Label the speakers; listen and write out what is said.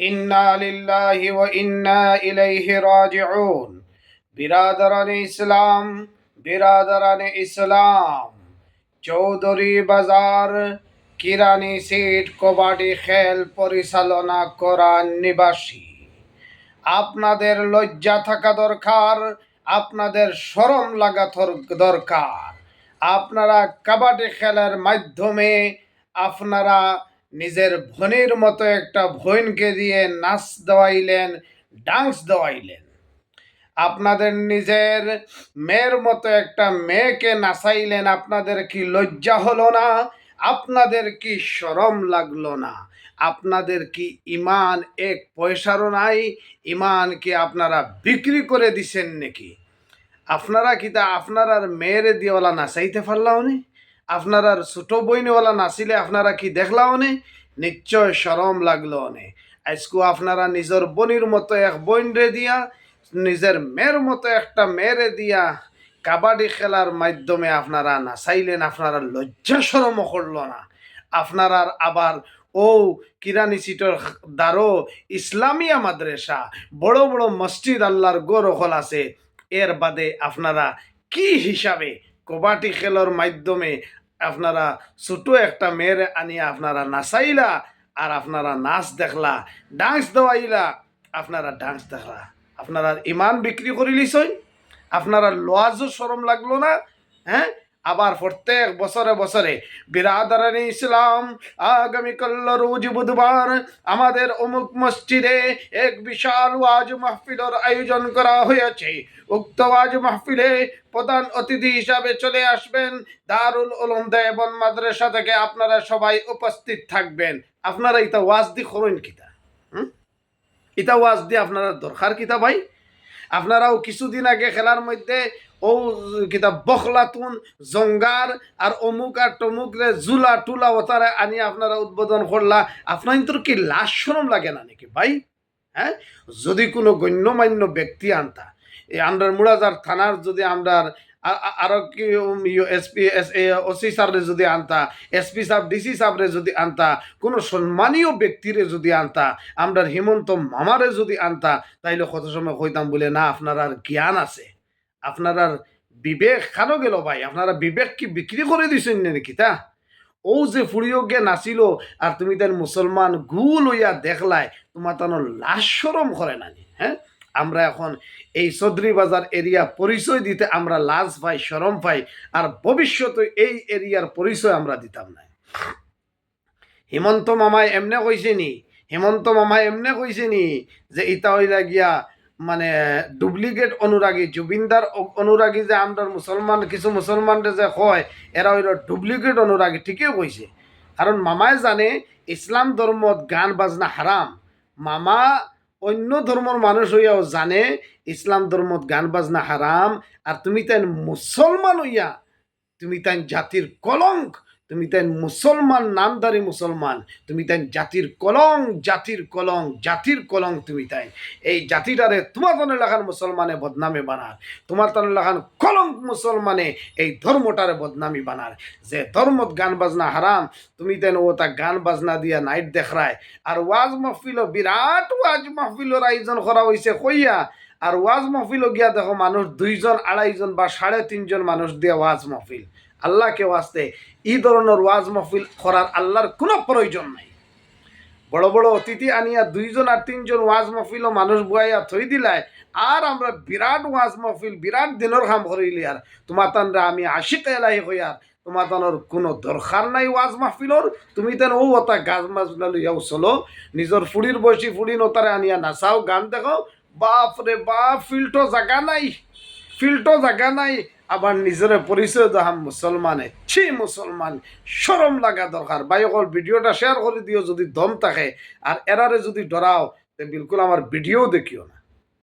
Speaker 1: লিল্লাহি ওয়া ইন্না ইলাইহি রাজিউন বিরাদরান ইসলাম বিরাদরান ইসলাম চৌধুরী বাজার কিরানি সিট কবাডি খেল পরিচালনা করা নিবাসী আপনাদের লজ্জা থাকা দরকার আপনাদের শরম লাগা দরকার আপনারা কাবাডি খেলার মাধ্যমে আপনারা নিজের ভনির মতো একটা বোনকে দিয়ে নাচ দেওয়াইলেন, ডান্স দেওয়াইলেন। আপনাদের নিজের মেয়ের মতো একটা মেয়েকে নাচাইলেন, আপনাদের কি লজ্জা হলো না? আপনাদের কি শরম লাগল না? আপনাদের কি ইমান এক পয়সারও নাই? ইমান কি আপনারা বিক্রি করে দিছেন নাকি? আপনারা কি তা আপনার আর মেয়েরে দিওয়ালা নাচাইতে পারলাও নি? আপনারার ছোট বইনওয়ালা নাছিলে আপনারা কি দেখলাও নে নিশ্চয় সরম লাগল নে আজকু আপনারা নিজের বনির মতো এক বইনরে দিয়া, নিজের মেয়ের মতো একটা মেয়েরে দিয়া কাবাডি খেলার মাধ্যমে আপনারা নাচাইলেন, আপনারা লজ্জা সরম করল না আপনারা আবার, ও কিরানি সিটর দ্বারো, ইসলামিয়া মাদ্রাসা, বড় বড় মসজিদ আল্লাহর গোরখল আছে, এর বাদে আপনারা কি হিসাবে কবাডি খেলার মাধ্যমে আপনারা ছোট একটা মেয়ের আনিয়া আপনারা নাচাইলা আর আপনারা নাচ দেখলা, ডান্স দেওয়াইলা, আপনারা ডান্স দেখলা। আপনারা ইমান বিক্রি করিলিছই? আপনারা লওয়াজও সরম লাগল না? হ্যাঁ? আবার প্রত্যেক বছরে বছরে বিরাদারানি ইসলাম আগামীকাল রোজ বুধবার আমাদের অমুক মসজিদে এক বিশাল ওয়াজ মাহফিলের আয়োজন করা হয়েছে। উক্ত ওয়াজ মাহফিলে প্রধান অতিথি হিসাবে চলে আসবেন দারুল উলুম দেবন মাদ্রাসা থেকে আপনারা সবাই উপস্থিত থাকবেন। আপনারা ইতা ওয়াজ দি করুন কিতা? হুম? ইতা ওয়াজ দি আপনারা দরকার কিতা ভাই? আপনারাও কিছুদিন আগে খেলার মধ্যে ও কিতা বখলাতুন জঙ্গার আর অমুক আর টমুক রে জুলা টুলা ওতারে আনি আপনারা উদ্বোধন করলা আপনার কি লাশ শরম লাগে না নাকি ভাই? হ্যাঁ যদি কোনো গণ্যমান্য ব্যক্তি আনতা, এই আন্ডার মুড়াজার থানার যদি আমরার আরও কি এসপি এস ওসি সাবরে যদি আনতা এসপি সাহেব ডিসি সাহেবরে যদি আনতা, কোনো সম্মানীয় ব্যক্তিরে যদি আনতা আমরার হেমন্ত মামারে যদি আনতা, তাইলে কত সময় কইতাম বলে, না আপনার আর জ্ঞান আছে। আপনার বিবেক খানো গেল ভাই। আপনারা বিবেক কি বিক্রি করে দিছেন নাকি, তা? ও যে ফুড়িও গে নাচিল আর তুমি তার মুসলমান গুল হইয়া দেখলাই, তোমার তার লাশ সরম করে নানি হ্যাঁ? আমরা এখন এই চৌধুরী বাজার এরিয়া পরিচয় দিতে আমরা লাজ পাই সরম পাই, আর ভবিষ্যতে এই এরিয়ার পরিচয় আমরা দিতাম না। হেমন্ত মামায় এমনে কইছে নি, হেমন্ত মামায় এমনে কইছে নি যে ইটা হইলা গিয়া মানে ডুপ্লিকেট অনুরাগী, জুবিনদার অনুরাগী যে আমরা মুসলমান, কিছু মুসলমানরা যে হয়, এরা হইল ডুপ্লিকেট অনুরাগী, ঠিকই কইছে। কারণ মামায় জানে, ইসলাম ধর্মত গান, বাজনা হারাম। মামা অন্য ধর্মর মানুষ হইয়াও জানে, ইসলাম ধর্মত গান, বাজনা হারাম। আর তুমি তাই মুসলমান হইয়া, তুমি তাই জাতির কলঙ্ক তুমি তাই মুসলমান, নামদারি মুসলমান, তুমি তাই জাতির কলং জাতির কলং জাতির কলং তুমি তাই। এই জাতিটারে তোমার তনে লাগান মুসলমানে বদনামে বানার। তোমার তনে লাগান কলঙ্ক মুসলমানে এই ধর্মটারে বদনামি বানার। যে ধর্মত গান বাজনা হারাম, তুমি তেন ও তা গান বাজনা দিয়া নাইট দেখায়। আর ওয়াজ মাহফিল বিরাট ওয়াজ মাহফিলের আয়োজন করা হয়েছে কইয়া। আর ওয়াজ মাহফিলও গিয়া দেখো মানুষ দুইজন, আড়াইজন বা সাড়ে তিনজন মানুষ দিয়ে ওয়াজ মাহফিল। আল্লাহকে ওয়াস্তে, এই ধরনের ওয়াজ মাহফিল করার আল্লাহর কোনো প্রয়োজন নাই। বড় বড় অতিথি আনিয়া দুইজন আর তিনজন ওয়াজ মাহফিল মানুষ বুয়াইয়া থই দিলায়, আর আমরা বিরাট ওয়াজ মাহফিল, বিরাট দিনের কাম করিলি আর। তোমার তানরা আমি আশিক এলাই আর তোমার তানোর কোনো দরকার নাই ওয়াজ মাহফিলর। তুমি তেন ও ওটা গাছ মাছ লইয়াও চলো, নিজের ফুড়ির বসি ফুড়ি নতারে আনিয়া নাচাও, গান দেখো। বাপ রে বাপ ফিল্টো জাগা নাই ফিল্টো জাগা নাই। আবার নিজের পরিচয় দেখাম মুসলমানে। ছি মুসলমান সরম লাগা দরকার। ভাই, অকল ভিডিওটা শেয়ার করে দিও যদি দম থাকে। আর এরারে যদি ডরাও তে বিলকুল আমার ভিডিও দেখিও না।